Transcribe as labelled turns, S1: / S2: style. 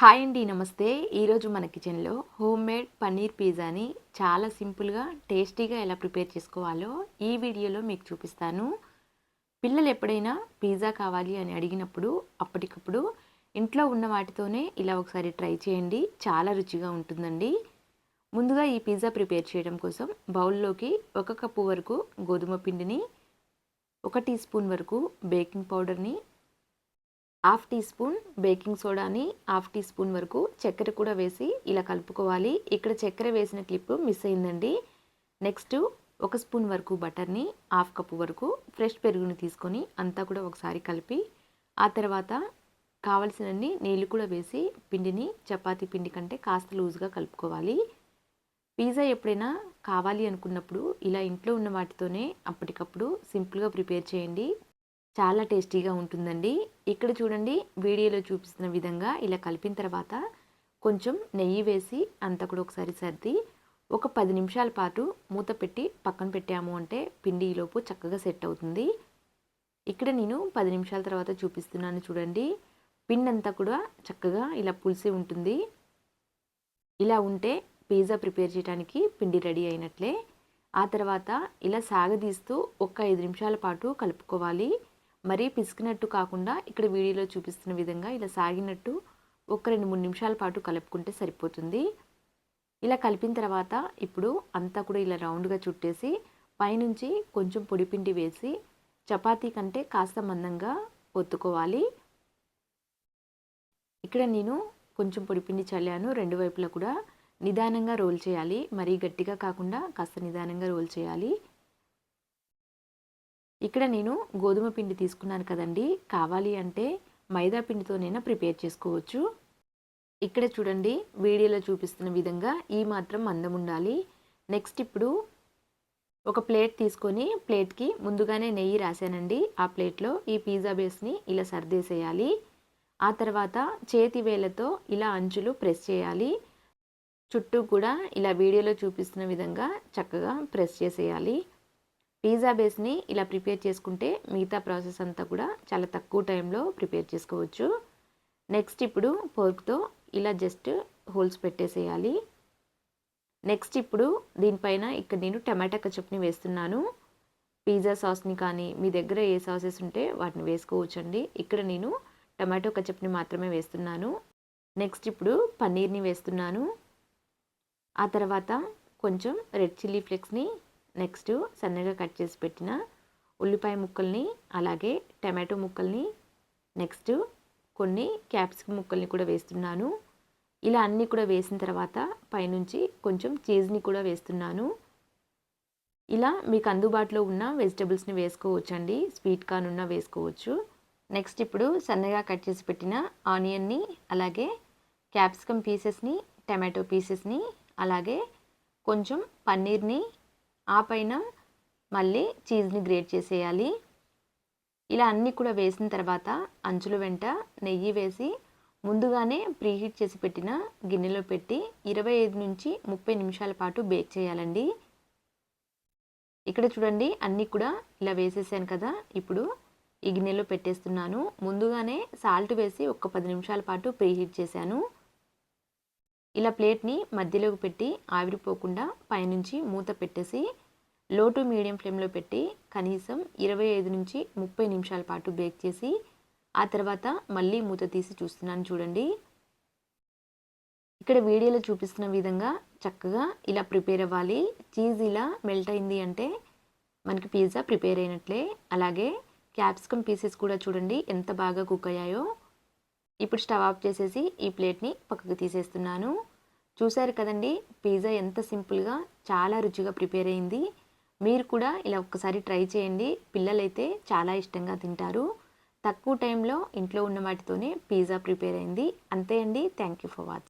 S1: Hi అండి నమస్తే. ఈరోజు మన కిచెన్లో హోమ్ మేడ్ పన్నీర్ పిజ్జాని చాలా సింపుల్గా టేస్టీగా ఎలా ప్రిపేర్ చేసుకోవాలో ఈ వీడియోలో మీకు చూపిస్తాను. పిల్లలు ఎప్పుడైనా పిజ్జా కావాలి అని అడిగినప్పుడు అప్పటికప్పుడు ఇంట్లో ఉన్న వాటితోనే ఇలా ఒకసారి ట్రై చేయండి. చాలా రుచిగా ఉంటుందండి. ముందుగా ఈ పిజ్జా ప్రిపేర్ చేయడం కోసం బౌల్లోకి ఒక కప్పు వరకు గోధుమ పిండిని ఒక టీ స్పూన్ వరకు బేకింగ్ పౌడర్ని హాఫ్ టీ స్పూన్ బేకింగ్ సోడాని హాఫ్ టీ స్పూన్ వరకు చక్కెర కూడా వేసి ఇలా కలుపుకోవాలి. ఇక్కడ చక్కెర వేసిన క్లిప్ మిస్ అయిందండి. నెక్స్ట్ ఒక స్పూన్ వరకు బటర్ని హాఫ్ కప్పు వరకు ఫ్రెష్ పెరుగుని తీసుకొని అంతా కూడా ఒకసారి కలిపి ఆ తర్వాత కావలసినన్ని నీళ్ళు కూడా వేసి పిండిని చపాతీ పిండి కంటే కాస్త లూజ్గా కలుపుకోవాలి. పిజ్జా ఎప్పుడైనా కావాలి అనుకున్నప్పుడు ఇలా ఇంట్లో ఉన్న వాటితోనే అప్పటికప్పుడు సింపుల్గా ప్రిపేర్ చేయండి. చాలా టేస్టీగా ఉంటుందండి. ఇక్కడ చూడండి వీడియోలో చూపిస్తున్న విధంగా ఇలా కలిపిన తర్వాత కొంచెం నెయ్యి వేసి అంతా కూడా ఒకసారి సర్ది ఒక పది నిమిషాల పాటు మూత పెట్టి పక్కన పెట్టాము అంటే పిండి ఈలోపు చక్కగా సెట్ అవుతుంది. ఇక్కడ నేను పది నిమిషాల తర్వాత చూపిస్తున్నాను చూడండి. పిండి అంతా కూడా చక్కగా ఇలా పులిసి ఉంటుంది. ఇలా ఉంటే పిజ్జా ప్రిపేర్ చేయడానికి పిండి రెడీ అయినట్లే. ఆ తర్వాత ఇలా సాగదీస్తూ ఒక ఐదు నిమిషాల పాటు కలుపుకోవాలి. మరీ పిసికినట్టు కాకుండా ఇక్కడ వీడియోలో చూపిస్తున్న విధంగా ఇలా సాగినట్టు ఒక రెండు మూడు నిమిషాల పాటు కలుపుకుంటే సరిపోతుంది. ఇలా కలిపిన తర్వాత ఇప్పుడు అంతా కూడా ఇలా రౌండ్గా చుట్టేసి పైనుంచి కొంచెం పొడిపిండి వేసి చపాతీ కంటే కాస్త మందంగా ఒత్తుకోవాలి. ఇక్కడ నేను కొంచెం పొడిపిండి చల్లాను. రెండు వైపులా కూడా నిదానంగా రోల్ చేయాలి. మరీ గట్టిగా కాకుండా కాస్త నిదానంగా రోల్ చేయాలి. ఇక్కడ నేను గోధుమ పిండి తీసుకున్నాను కదండి. కావాలి అంటే మైదా పిండితోనైనా ప్రిపేర్ చేసుకోవచ్చు. ఇక్కడ చూడండి వీడియోలో చూపిస్తున్న విధంగా ఈ మాత్రం మందం ఉండాలి. నెక్స్ట్ ఇప్పుడు ఒక ప్లేట్ తీసుకొని ప్లేట్కి ముందుగానే నెయ్యి రాశానండి. ఆ ప్లేట్లో ఈ పిజ్జా బేస్ని ఇలా సర్దేసేయాలి. ఆ తర్వాత చేతి వేలతో ఇలా అంచులు ప్రెస్ చేయాలి. చుట్టూ కూడా ఇలా వీడియోలో చూపిస్తున్న విధంగా చక్కగా ప్రెస్ చేసేయాలి. పిజ్జా బేస్ని ఇలా ప్రిపేర్ చేసుకుంటే మిగతా ప్రాసెస్ అంతా కూడా చాలా తక్కువ టైంలో ప్రిపేర్ చేసుకోవచ్చు. నెక్స్ట్ ఇప్పుడు పోర్క్తో ఇలా జస్ట్ హోల్స్ పెట్టేసేయాలి. నెక్స్ట్ ఇప్పుడు దీనిపైన ఇక్కడ నేను టమాటా కచప్ని వేస్తున్నాను. పిజ్జా సాస్ని కానీ మీ దగ్గర ఏ సాసెస్ ఉంటే వాటిని వేసుకోవచ్చండి. ఇక్కడ నేను టమాటో కచప్ని మాత్రమే వేస్తున్నాను. నెక్స్ట్ ఇప్పుడు పన్నీర్ని వేస్తున్నాను. ఆ తర్వాత కొంచెం రెడ్ చిల్లీ ఫ్లేక్స్ని నెక్స్ట్ సన్నగా కట్ చేసి పెట్టిన ఉల్లిపాయ ముక్కల్ని అలాగే టమాటో ముక్కల్ని. నెక్స్ట్ కొన్ని క్యాప్సికమ్ ముక్కల్ని కూడా వేస్తున్నాను. ఇలా అన్నీ కూడా వేసిన తర్వాత పైనుంచి కొంచెం చీజ్ని కూడా వేస్తున్నాను. ఇలా మీకు అందుబాటులో ఉన్న వెజిటబుల్స్ని వేసుకోవచ్చండి. స్వీట్ కార్న్ ఉన్న వేసుకోవచ్చు. నెక్స్ట్ ఇప్పుడు సన్నగా కట్ చేసి పెట్టిన ఆనియన్ని అలాగే క్యాప్సికమ్ పీసెస్ని టమాటో పీసెస్ని అలాగే కొంచెం పన్నీర్ని ఆ పైన మళ్ళీ చీజ్ని గ్రేట్ చేసేయాలి. ఇలా అన్నీ కూడా వేసిన తర్వాత అంచుల వెంట నెయ్యి వేసి ముందుగానే ప్రీహీట్ చేసి పెట్టిన గిన్నెలో పెట్టి ఇరవై ఐదు నుంచి ముప్పై నిమిషాల పాటు బేక్ చేయాలండి. ఇక్కడ చూడండి అన్నీ కూడా ఇలా వేసేసాను కదా. ఇప్పుడు ఈ గిన్నెలో పెట్టేస్తున్నాను. ముందుగానే సాల్ట్ వేసి ఒక పది నిమిషాల పాటు ప్రీహీట్ చేశాను. ఇలా ప్లేట్ని మధ్యలోకి పెట్టి ఆవిరిపోకుండా పైనుంచి మూత పెట్టేసి లో టు మీడియం ఫ్లేమ్లో పెట్టి కనీసం ఇరవై ఐదు నుంచి ముప్పై నిమిషాల పాటు బేక్ చేసి ఆ తర్వాత మళ్ళీ మూత తీసి చూస్తున్నాను చూడండి. ఇక్కడ వీడియోలో చూపిస్తున్న విధంగా చక్కగా ఇలా ప్రిపేర్ అవ్వాలి. చీజ్ ఇలా మెల్ట్ అయింది అంటే మనకి పిజ్జా ప్రిపేర్ అయినట్లే. అలాగే క్యాప్సికమ్ పీసెస్ కూడా చూడండి ఎంత బాగా కుక్ అయ్యాయో. ఇప్పుడు స్టవ్ ఆఫ్ చేసేసి ఈ ప్లేట్ని పక్కకు తీసేస్తున్నాను. చూశారు కదండి పిజ్జా ఎంత సింపుల్గా చాలా రుచిగా ప్రిపేర్ అయింది. మీరు కూడా ఇలా ఒక్కసారి ట్రై చేయండి. పిల్లలైతే చాలా ఇష్టంగా తింటారు. తక్కువ టైంలో ఇంట్లో ఉన్న వాటితోనే పిజ్జా ప్రిపేర్ అయింది. అంతే అండి థ్యాంక్ యూ ఫర్ వాచింగ్